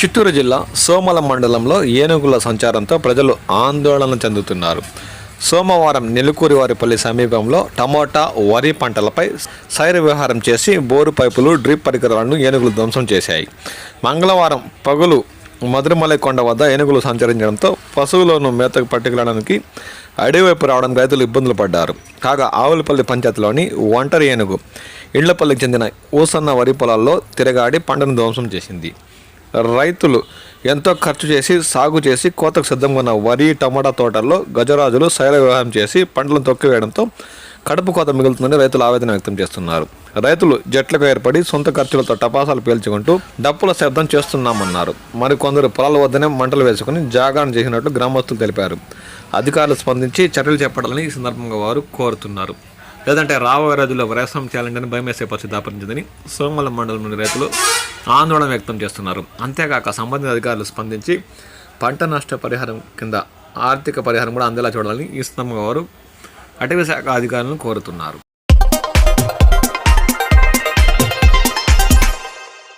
చిత్తూరు జిల్లా సోమల మండలంలో ఏనుగుల సంచారంతో ప్రజలు ఆందోళన చెందుతున్నారు. సోమవారం నెలుకూరివారిపల్లి సమీపంలో టమోటా వరి పంటలపై సైర విహారం చేసి బోరు పైపులు డ్రిప్ పరికరాలను ఏనుగులు ధ్వంసం చేశాయి. మంగళవారం పగులు మధురమలై కొండ వద్ద ఏనుగులు సంచరించడంతో పశువులను మేతకు పట్టుకెళ్ళడానికి అడవివైపు రావడానికి రైతులు ఇబ్బందులు పడ్డారు. కాగా ఆవులపల్లి పంచాయతీలోని ఒంటరి ఏనుగు ఇళ్ళపల్లికి చెందిన ఊసన్న వరి పొలాల్లో తిరగాడి పంటను ధ్వంసం చేసింది. రైతులు ఎంతో ఖర్చు చేసి సాగు చేసి కోతకు సిద్ధంగా ఉన్న వరి టమాటా తోటల్లో గజరాజులు శైల వివాహం చేసి పంటలను తొక్కివేయడంతో కడుపు కోత మిగులుతుందని రైతులు ఆవేదన వ్యక్తం చేస్తున్నారు. రైతులు జట్లకు ఏర్పడి సొంత ఖర్చులతో టపాసాలు పేల్చుకుంటూ డప్పుల శబ్దం చేస్తున్నామన్నారు. మరికొందరు పొలాల వద్దనే మంటలు వేసుకుని జాగరణ చేసినట్లు గ్రామస్తులు తెలిపారు. అధికారులు స్పందించి చర్యలు చేపట్టాలని ఈ సందర్భంగా వారు కోరుతున్నారు. లేదంటే రాబోయే రోజుల్లో వ్యవసాయం చేయాలంటే భయం వేసే పరిస్థితి దాపరించిందని సోమల మండలంలోని రైతులు ఆందోళన వ్యక్తం చేస్తున్నారు. అంతేకాక సంబంధిత అధికారులు స్పందించి పంట నష్ట పరిహారం కింద ఆర్థిక పరిహారం కూడా అందేలా చూడాలని ఈ వారు అటవీ శాఖ అధికారులను కోరుతున్నారు.